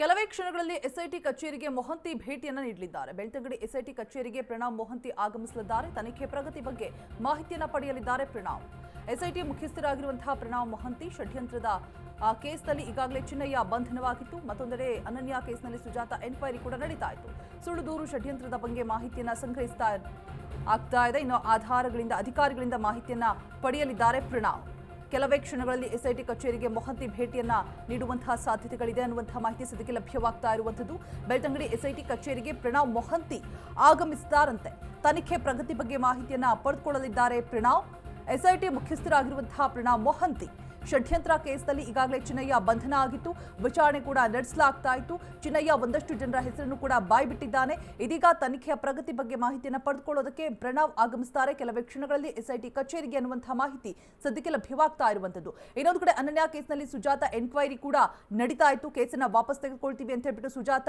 ಕೆಲವೇ ಕ್ಷಣಗಳಲ್ಲಿ ಎಸ್ಐಟಿ ಕಚೇರಿಗೆ ಮೊಹಂತಿ ಭೇಟಿಯನ್ನು ನೀಡಲಿದ್ದಾರೆ. ಬೆಳ್ತಂಗಡಿ ಎಸ್ಐಟಿ ಕಚೇರಿಗೆ ಪ್ರಣಾಮ್ ಮೊಹಂತಿ ಆಗಮಿಸಲಿದ್ದಾರೆ. ತನಿಖೆ ಪ್ರಗತಿ ಬಗ್ಗೆ ಮಾಹಿತಿಯನ್ನು ಪಡೆಯಲಿದ್ದಾರೆ ಪ್ರಣಾಮ್ ಎಸ್ಐಟಿ ಮುಖ್ಯಸ್ಥರಾಗಿರುವಂತಹ ಪ್ರಣಾಮ್ ಮೊಹಂತಿ ಷಡ್ಯಂತ್ರದ ಕೇಸ್ನಲ್ಲಿ ಈಗಾಗಲೇ ಚಿನ್ನಯ್ಯ ಬಂಧನವಾಗಿತ್ತು. ಮತ್ತೊಂದೆಡೆ ಅನನ್ಯ ಕೇಸ್ನಲ್ಲಿ ಸುಜಾತ ಎನ್ಕ್ವೈರಿ ಕೂಡ ನಡೀತಾ ಇತ್ತು. ಸುಳ್ಳು ದೂರು ಷಡ್ಯಂತ್ರದ ಬಗ್ಗೆ ಮಾಹಿತಿಯನ್ನು ಸಂಗ್ರಹಿಸ್ತಾ, ಆಗ್ತಾ ಇದೆ. ಇನ್ನು ಆಧಾರಗಳಿಂದ, ಅಧಿಕಾರಿಗಳಿಂದ ಮಾಹಿತಿಯನ್ನ ಪಡೆಯಲಿದ್ದಾರೆ ಪ್ರಣವ್. ಕೆಲವೇ ಕ್ಷಣಗಳಲ್ಲಿ ಎಸ್ಐಟಿ ಕಚೇರಿಗೆ ಮೊಹಂತಿ ಭೇಟಿಯನ್ನ ನೀಡುವಂತಹ ಸಾಧ್ಯತೆಗಳಿದೆ ಅನ್ನುವಂತಹ ಮಾಹಿತಿ ಸದ್ಯಕ್ಕೆ ಲಭ್ಯವಾಗ್ತಾ ಇರುವಂಥದ್ದು. ಬೆಳ್ತಂಗಡಿ ಎಸ್ಐಟಿ ಕಚೇರಿಗೆ ಪ್ರಣವ್ ಮೊಹಂತಿ ಆಗಮಿಸ್ತಾರಂತೆ. ತನಿಖೆ ಪ್ರಗತಿ ಬಗ್ಗೆ ಮಾಹಿತಿಯನ್ನ ಪಡೆದುಕೊಳ್ಳಲಿದ್ದಾರೆ ಪ್ರಣವ್. ಎಸ್ಐಟಿ ಮುಖ್ಯಸ್ಥರಾಗಿರುವಂತಹ ಪ್ರಣವ್ ಮೊಹಂತಿ ಷಡ್ಯಂತ್ರ ಕೇಸ್ನಲ್ಲಿ ಈಗಾಗಲೇ ಚಿನ್ನಯ್ಯ ಬಂಧನ ಆಗಿತ್ತು. ವಿಚಾರಣೆ ಕೂಡ ನಡೆಸಲಾಗ್ತಾ ಇತ್ತು. ಚಿನ್ನಯ್ಯ ಒಂದಷ್ಟು ಜನರ ಹೆಸರನ್ನು ಕೂಡ ಬಾಯ್ಬಿಟ್ಟಿದ್ದಾನೆ. ಇದೀಗ ತನಿಖೆಯ ಪ್ರಗತಿ ಬಗ್ಗೆ ಮಾಹಿತಿಯನ್ನು ಪಡೆದುಕೊಳ್ಳೋದಕ್ಕೆ ಪ್ರಣವ್ ಆಗಮಿಸ್ತಾರೆ. ಕೆಲವೇ ಕ್ಷಣಗಳಲ್ಲಿ ಎಸ್ಐಟಿ ಕಚೇರಿಗೆ ಅನ್ನುವಂತಹ ಮಾಹಿತಿ ಸದ್ಯಕ್ಕೆ ಲಭ್ಯವಾಗ್ತಾ ಇರುವಂತದ್ದು ಇನ್ನೊಂದು ಕಡೆ ಅನನ್ಯ ಕೇಸ್ನಲ್ಲಿ ಸುಜಾತ ಎನ್ಕ್ವೈರಿ ಕೂಡ ನಡೀತಾ ಇತ್ತು. ಕೇಸನ್ನು ವಾಪಸ್ ತೆಗೆದುಕೊಳ್ತೀವಿ ಅಂತ ಹೇಳ್ಬಿಟ್ಟು ಸುಜಾತ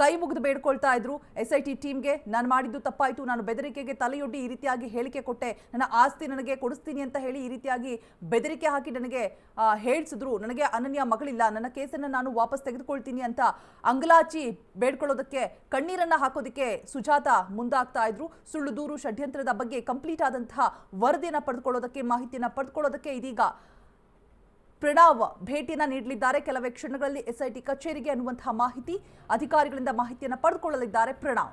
ಕೈ ಮುಗಿದು ಬೇಡ್ಕೊಳ್ತಾ ಇದ್ರು. ಎಸ್ಐಟಿ ಟೀಮ್ಗೆ, ನಾನು ಮಾಡಿದ್ದು ತಪ್ಪಾಯಿತು. ನಾನು ಬೆದರಿಕೆಗೆ ತಲೆಯೊಡ್ಡಿ ಈ ರೀತಿಯಾಗಿ ಹೇಳಿಕೆ ಕೊಟ್ಟೆ. ನನ್ನ ಆಸ್ತಿ ನನಗೆ ಕೊಡಿಸ್ತೀನಿ ಅಂತ ಹೇಳಿ ಈ ರೀತಿಯಾಗಿ ಬೆದರಿಕೆ ಹಾಕಿ ನನಗೆ ಹೇಳ್ಸಿದ್ರು, ನನಗೆ ಅನನ್ಯ ಮಗಳಿಲ್ಲ, ನನ್ನ ಕೇಸನ್ನು ನಾನು ವಾಪಸ್ ತೆಗೆದುಕೊಳ್ತೀನಿ ಅಂತ ಅಂಗಲಾಚಿ ಬೇಡ್ಕೊಳ್ಳೋದಕ್ಕೆ, ಕಣ್ಣೀರನ್ನ ಹಾಕೋದಕ್ಕೆ ಸುಜಾತ ಮುಂದಾಗ್ತಾ ಇದ್ರು. ಸುಳ್ಳು ದೂರು ಷಡ್ಯಂತ್ರದ ಬಗ್ಗೆ ಕಂಪ್ಲೀಟ್ ಆದಂತಹ ವರದಿಯನ್ನ ಪಡೆದುಕೊಳ್ಳೋದಕ್ಕೆ, ಮಾಹಿತಿಯನ್ನ ಪಡೆದುಕೊಳ್ಳೋದಕ್ಕೆ ಇದೀಗ ಪ್ರಣಾವ್ ಭೇಟಿಯನ್ನು ನೀಡಲಿದ್ದಾರೆ. ಕೆಲವೇ ಕ್ಷಣಗಳಲ್ಲಿ ಎಸ್ಐಟಿ ಕಚೇರಿಗೆ ಅನ್ನುವಂತಹ ಮಾಹಿತಿ, ಅಧಿಕಾರಿಗಳಿಂದ ಮಾಹಿತಿಯನ್ನ ಪಡೆದುಕೊಳ್ಳಲಿದ್ದಾರೆ ಪ್ರಣವ್.